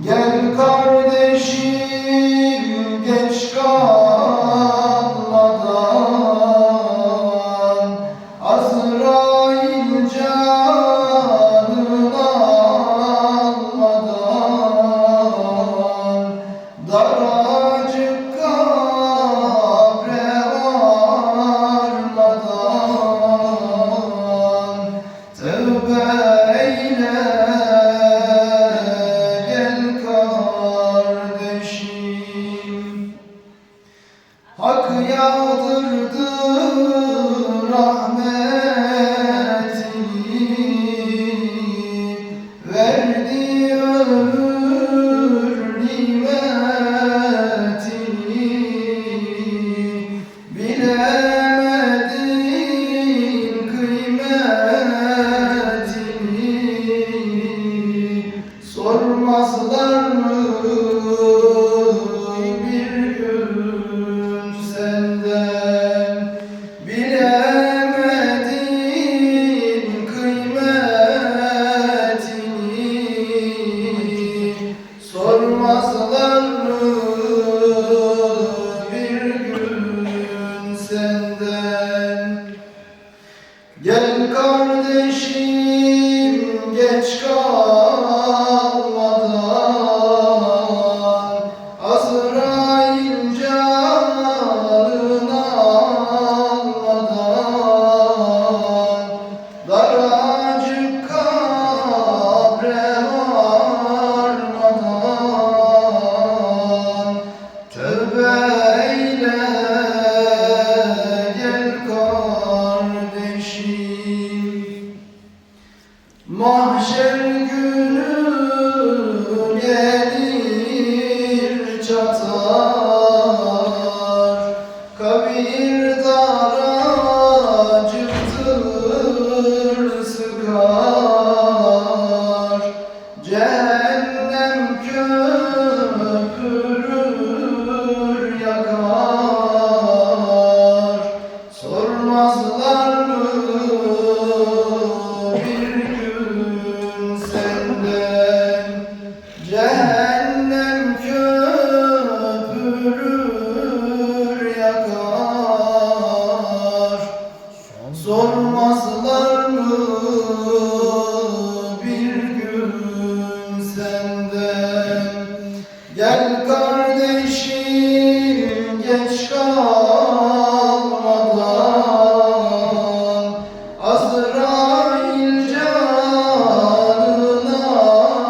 Gel kardeşim. llevado benden Gel kardeşim geç kal. بإذن Gel kardeşim geç kalmadan. Azrail canını almadan.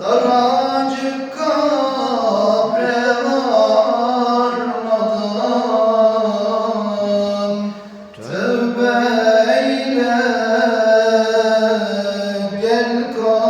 Daracık kabre varmadan. Tövbe eyle gel kalmadan